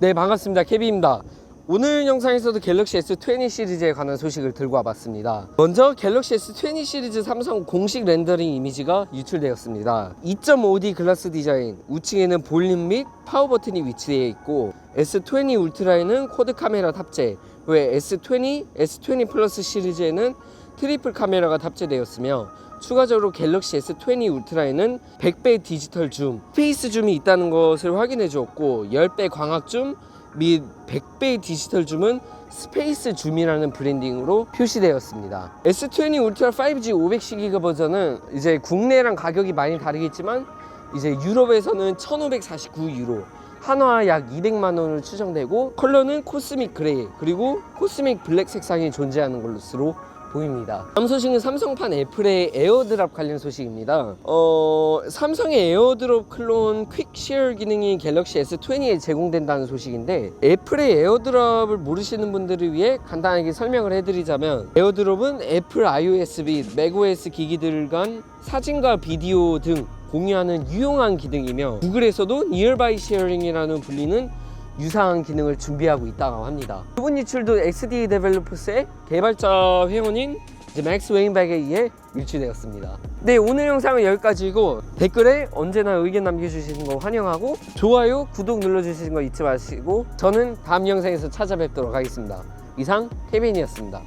네 반갑습니다. 케비입니다. 오늘 영상에서도 갤럭시 S20 시리즈에 관한 소식을 들고 와봤습니다. 먼저 갤럭시 S20 시리즈 삼성 공식 렌더링 이미지가 유출되었습니다. 2.5D 글라스 디자인 우측에는 볼륨 및 파워 버튼이 위치되어 있고 S20 울트라에는 쿼드 카메라 탑재 외 S20, S20 플러스 시리즈에는 트리플 카메라가 탑재되었으며 추가적으로 갤럭시 S20 울트라에는 100배 디지털 줌, 페이스 줌이 있다는 것을 확인해 주었고 10배 광학 줌 및 100배 디지털 줌은 스페이스 줌이라는 브랜딩으로 표시되었습니다. S20 울트라 5G 510기가 버전은 이제 국내랑 가격이 많이 다르겠지만 이제 유럽에서는 1549유로 한화 약 200만 원으로 추정되고 컬러는 코스믹 그레이 그리고 코스믹 블랙 색상이 존재하는 것으로 보입니다. 다음 소식은 삼성판 애플의 에어드랍 관련 소식입니다. 어, 삼성의 에어드롭 클론 퀵 쉐어 기능이 갤럭시 S20에 제공된다는 소식인데 애플의 에어드랍을 모르시는 분들을 위해 간단하게 설명을 해드리자면 에어드롭은 애플 iOS 및 macOS 기기들 간 사진과 비디오 등 공유하는 유용한 기능이며 구글에서도 Nearby Sharing이라는 불리는 유사한 기능을 준비하고 있다고 합니다. 부분 유출도 XD 데벨로퍼스의 개발자 회원인 이제 맥스 웨인백에 의해 유출되었습니다. 네 오늘 영상은 여기까지고 댓글에 언제나 의견 남겨주시는 거 환영하고 좋아요, 구독 눌러주시는 거 잊지 마시고 저는 다음 영상에서 찾아뵙도록 하겠습니다. 이상 케빈이었습니다.